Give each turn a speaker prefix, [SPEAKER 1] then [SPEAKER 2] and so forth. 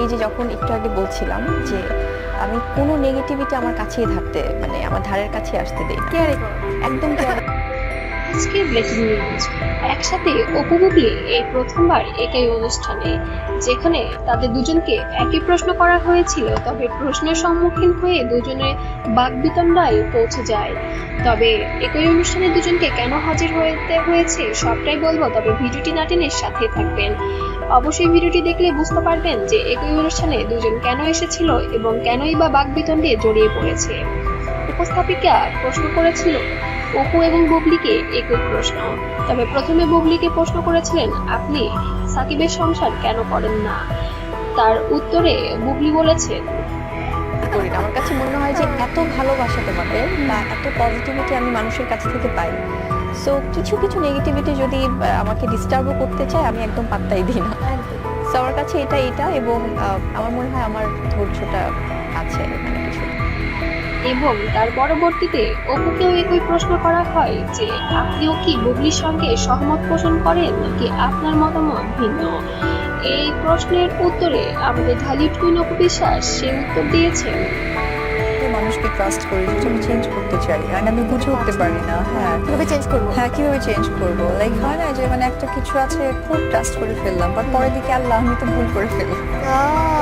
[SPEAKER 1] এই যে যখন একটু আগে বলছিলাম যে আমি কোনো নেগেটিভিটি আমার কাছেই থাকতে মানে আমার ধারের কাছে আসতে দেই। একদম
[SPEAKER 2] আজকের ব্রেকিং নিউজ। একসাথে অপু বুবলি এই প্রথমবার একই অনুষ্ঠানে, যেখানে তাদের দুজনকে একই প্রশ্ন করা হয়েছিল, তবে প্রশ্নের সম্মুখীন হয়ে দুজনে বাগবিতণ্ডায় পৌঁছে যায়। তবে একই অনুষ্ঠানে দুজনকে কেন হাজির হতে হয়েছে সবটাই বলব, তবে ভিডিওটি নাটিনের সাথে থাকবেন। অবশ্যই ভিডিওটি দেখলে বুঝতে পারবেন যে একই অনুষ্ঠানে দুজন কেন এসেছিল এবং কেনই বা বাগবিতণ্ডে জড়িয়ে পড়েছে। উপস্থাপিকা প্রশ্ন করেছিল অপু এবং বুবলিকে একই প্রশ্ন। তবে প্রথমে বুবলিকে প্রশ্ন করেছিলেন, আপনি সাকিবের সংসার কেন করেন না? তার উত্তরে বুবলি বলেছেন
[SPEAKER 1] করি আমার কাছে মনে হয় যে এত ভালোবাসা তোমাদের, বা এত পজিটিভিটি আমি মানুষের কাছ থেকে পাই। সো কিছু কিছু নেগেটিভিটি যদি আমাকে ডিস্টার্বও করতে চায়, আমি একদম পাত্তাই দিই না। সো আমার কাছে এটা এটা, এবং আমার মনে হয় আমার ধৈর্যটা আছে কিছু।
[SPEAKER 2] এবং তার পরবর্তীতে অপুকেও একই প্রশ্ন করা হয় যে আপনিও কি বুবলির সঙ্গে সহমত পোষণ করেন নাকি আপনার মতামত ভিন্ন? এই প্রশ্নের উত্তরে আমাদের ঢালিউড কুইন অপু বিশ্বাস সে উত্তর দিয়েছেন।
[SPEAKER 3] আমি মানুষকে ট্রাস্ট করি যেটা আমি চেঞ্জ করতে চাই। আর আমি বুঝে উঠতে পারি না হ্যাঁ।
[SPEAKER 4] কীভাবে চেঞ্জ করব?
[SPEAKER 3] হ্যাঁ কীভাবে চেঞ্জ করব? লাইক হয় না যে মানে একটা কিছু আছে খুব ট্রাস্ট করে ফেললাম বাট পরের দিকে আল্লাহ আমি তো ভুল করে ফেলি
[SPEAKER 4] আহ,
[SPEAKER 3] এরকম মানে